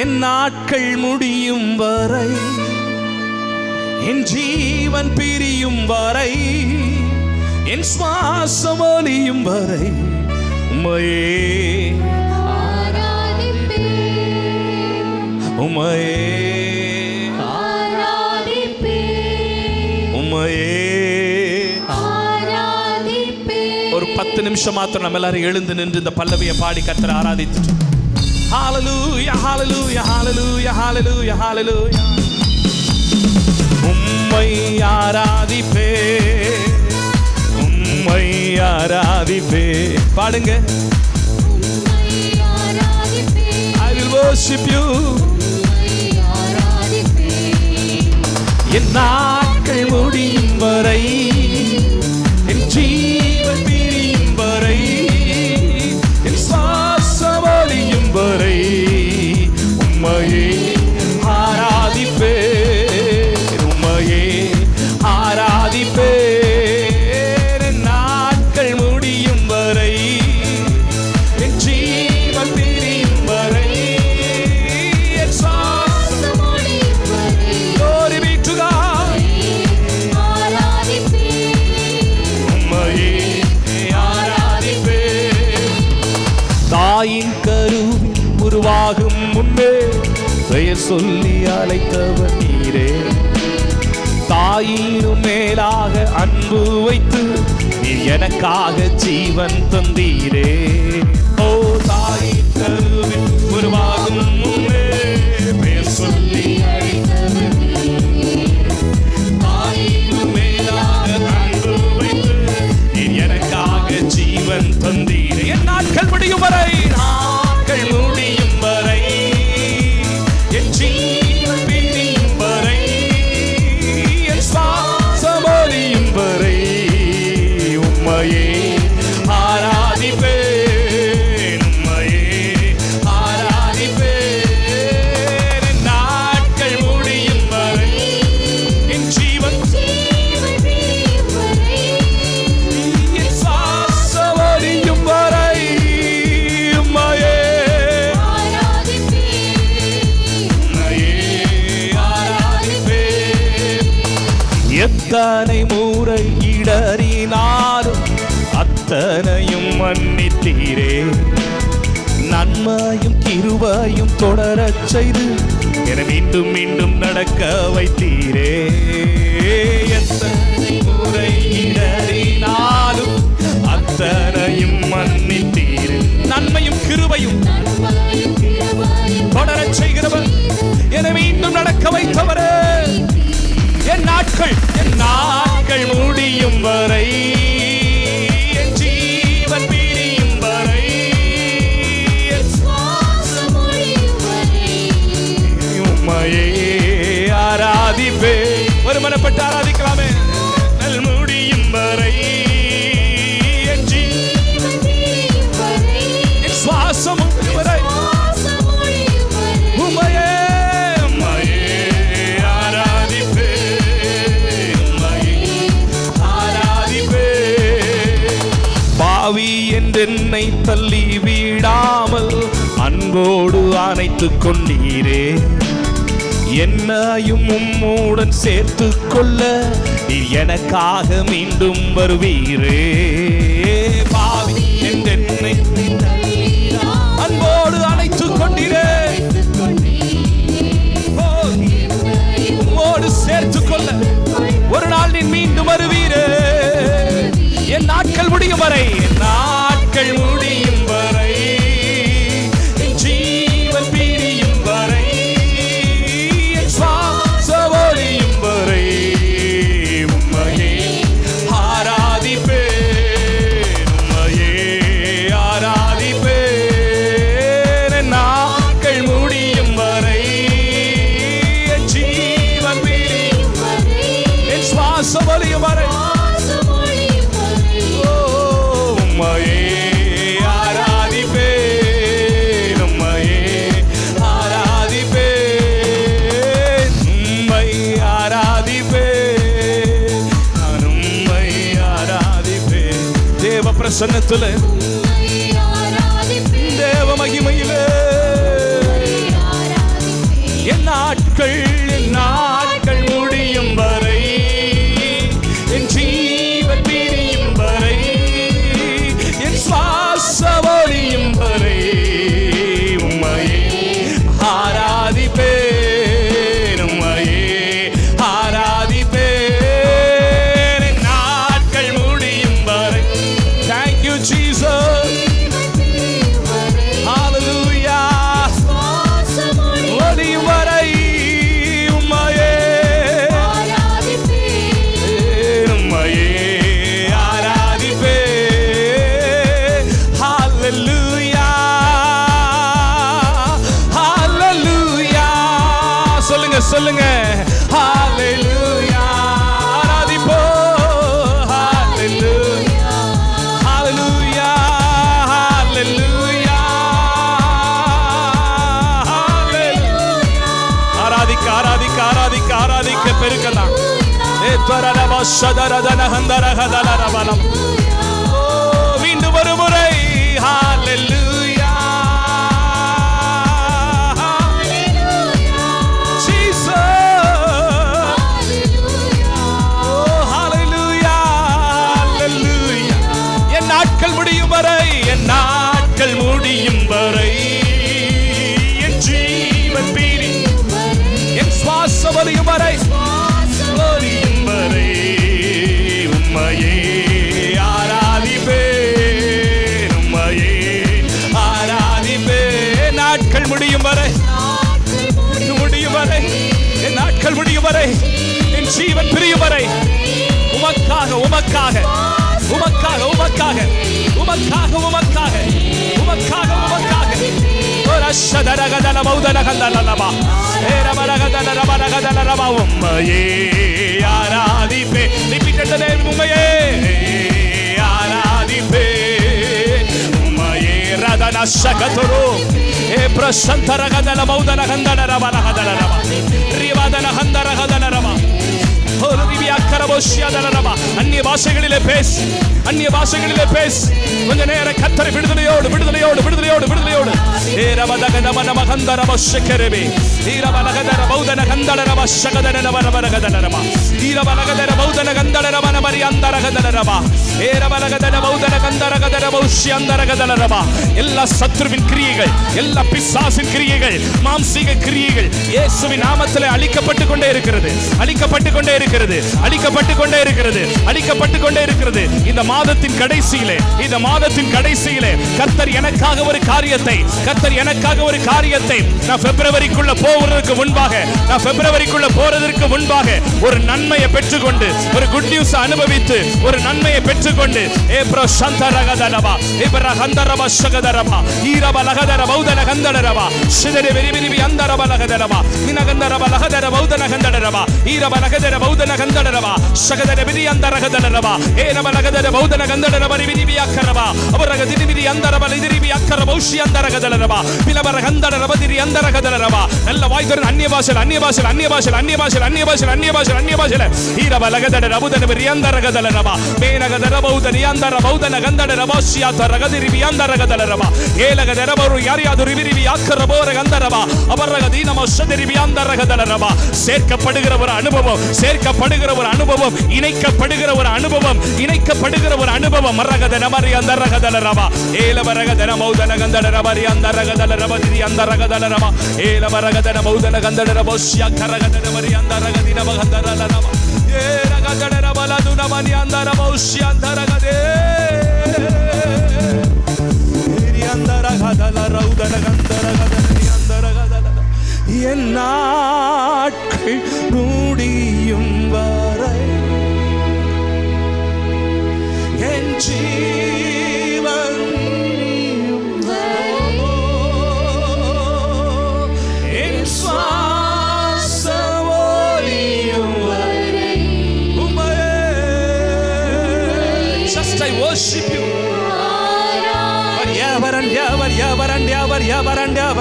என் நாட்கள் முடியும் வரை என் ஜீவன் பிரியும் வரை என் சுவாசம் ஒலியும் வரை உமையே உமையே உமையே ஒரு பத்து நிமிஷம் மாத்திரம் நம்ம எல்லாரும் எழுந்து நின்று இந்த பல்லவியை பாடி கத்தரை ஆராதித்துட்டு ஹாலலூயா ஹாலலூயா ஹாலலூயா ஹாலலூயா ஹாலலூயா உம்மை ஆராதிப்பே உம்மை ஆராதிப்பே பாடுங்க ஐ வில் வர்ஷிப் யூ என் நாட்கள் முடியும் வரை சொல்லி அழைத்தவர் நீரே. தாயினும் மேலாக அன்பு வைத்து நீ எனக்காக ஜீவன் தந்தீரே. ஓ தாயின் கருவில் உம்மையே ஆராதிப்பேன். எத்தனை முறை இடறினாலும் அத்தனையும் மன்னித்தீரே. நன்மையும் கிருபையும் தொடரச் செய்து என மீண்டும் மீண்டும் நடக்க வைத்தீரே. எத்தனை முறை இடறினாலும் அத்தனையும் மன்னித்தீரே. நன்மையும் கிருபையும் தொடரச் செய்கிறவர் என மீண்டும் நடக்க வைத்தவரே பாவி என்றென்னை தள்ளி வீடாமல் அன்போடு அணைத்துக் கொண்டீரே. என்னையும் உம்முடன் சேர்த்து கொள்ள எனக்காக மீண்டும் வருவீரே. பிரசன்னத்தில் தேவ மகிமையிலே. என் நாட்கள் சொல்லுங்க சொல்லுங்க. ஆராதிப்போ ஆராதிக்க ஆராதிக்க ஆராதிக்க ஆராதிக்க பெருக்கலாம் ஏ ஒரு முறை. முடியும் வரை என் நாட்கள் முடியும் வரை. என் ஜீவன் பீரி என் சுவாச வலியும் வரை. வரையும் வரை. உம்மையே ஆராதிப்பேன் உம்மையே ஆராதிப்பேன் நாட்கள் முடியும் வரை முடியும் வரை என் நாட்கள் முடியும் வரை என் ஜீவன் பிரியும் வரை. உமக்காக உமக்காக. உமக்காக உமக்காக. உமக்காக உமக்காக. உமக்காக உமக்காக. ரஷதரகதல மௌதரகந்தலமா ஏ ரமரகதல ரமரகதல ரமா உம்மையே ஆராதிப்பே. ரிப்பீட்டட் தி நேம் உம்மையே. ஆராதிப்பே. உம்மையே ரதன சகதுரு ஏ பிரசந்தரகதல மௌதரகந்தல ரமரகதல ரமா ரிவதன ஹந்தரகதல அந்நிய பாஷைகளிலே பேசு. அந்நிய பாஷைகளிலே பேசு. கொஞ்ச நேரம் கத்தரை விடுதலையோடு விடுதலையோடு விடுதலையோடு விடுதலையோடு. ஏ நம நம கந்தர பஷக்கரவே ஈரமலகதர பௌதன கந்தட ரம ஷகதன நம நம ரகதன ரம ஈரவலகதர பௌதன கந்தட ரம நம ரியாந்தர கதன எல்லா சத்ருவின் கிரியைகள் எல்லா பிசாசின் கிரியைகள் மாம்சீக கிரியைகள் இயேசுவின் அழிக்கப்பட்டு கொண்டே இருக்கிறது. அழிக்கப்பட்டு கொண்டே இருக்கிறது. அழிக்கப்பட்டு கொண்டே இருக்கிறது. அழிக்கப்பட்டு கொண்டே இருக்கிறது. இந்த மாதத்தின் கடைசியிலே இந்த மாதத்தின் கடைசியிலே கர்த்தர் எனக்காக ஒரு காரியத்தை கர்த்தர் எனக்காக ஒரு காரியத்தை நான் பிப்ரவரிக்குள்ள போவதற்கு முன்பாக நான் பிப்ரவரிக்குள்ள போறதற்கு முன்பாக ஒரு நன்மையை பெற்றுக்கொண்டு ஒரு குட் நியூஸ் அனுபவித்து ஒரு நன்மையை பெற்றுக்கொண்டு. ஏப்ரோ சந்தரகதரபா ஏப்ரா ஹந்தரபா சகதரபா ஈரப லகதர பௌதன கந்தடரபா சிதறி வெறி விரிவி அந்தரப லகதரபா மினகந்தரப லகதர பௌதன கந்தடரபா ஈரப லகதர பௌதன கந்தடரபா சகதர விரி அந்தரகதரபா ஏரப லகதர பௌதன கந்தடரப விரிவி அக்கரபா அவரக திரிவிரி அந்தரப லிதிரிவி அக்கர பௌஷி அந்தரகதரபா பிலபர கந்தடரப திரி அந்தரகதரபா நல்ல வாய் அந்நிய பாஷல் அந்நிய பாஷல் அந்நிய பாஷல் அந்நிய பாஷல் அந்நிய பாஷல் அந்நிய பாஷல் அந்நிய பாஷல் ஈரப லகதர ரபுதன விரி அந்தரகதரபா. ರಗದಲರವ ಮೇನಗದರ ಬೌದರಿ ಅಂದರ ಬೌದನ ಗಂಧಡರ ಭಾಷ್ಯಾತ ರಗದಿರಿವಿ ಅಂದರಗದಲರವ ಏಲಗದರವರು ಯಾರ್ಯಾದು ರಿವಿರಿವಿ ಆಕ್ಕರ ಬೋರ ಗಂಧರವ. ಅವರಗ ದೀನಮ ಔಷಧರಿವಿ ಅಂದರಗದಲರವ சேர்க்கப்படுகிறவர் அனுபவம் சேர்க்கப்படுகிறவர் அனுபவம் இணைக்கப்படுகிற ஒரு அனுபவம் இணைக்கப்படுகிற ஒரு அனுபவம் ரகதன மரி அந்த ரகதல ரவா ஏலவ ரகதன மௌதன கந்தடர மரி அந்த ரகதல ரவதிரி அந்த ரகதல ரவா ஏலவ ரகதன மௌதன கந்தடர போஷ்யா கரகதன மரி அந்த ரகதின மகந்தர ரவா ஏ Andamani andara boshi andara gade. Eri andara gadala raudana gandara gadani andara gadala. என் நாட்கள் முடியும் வரை என் ஜீ வறண்ட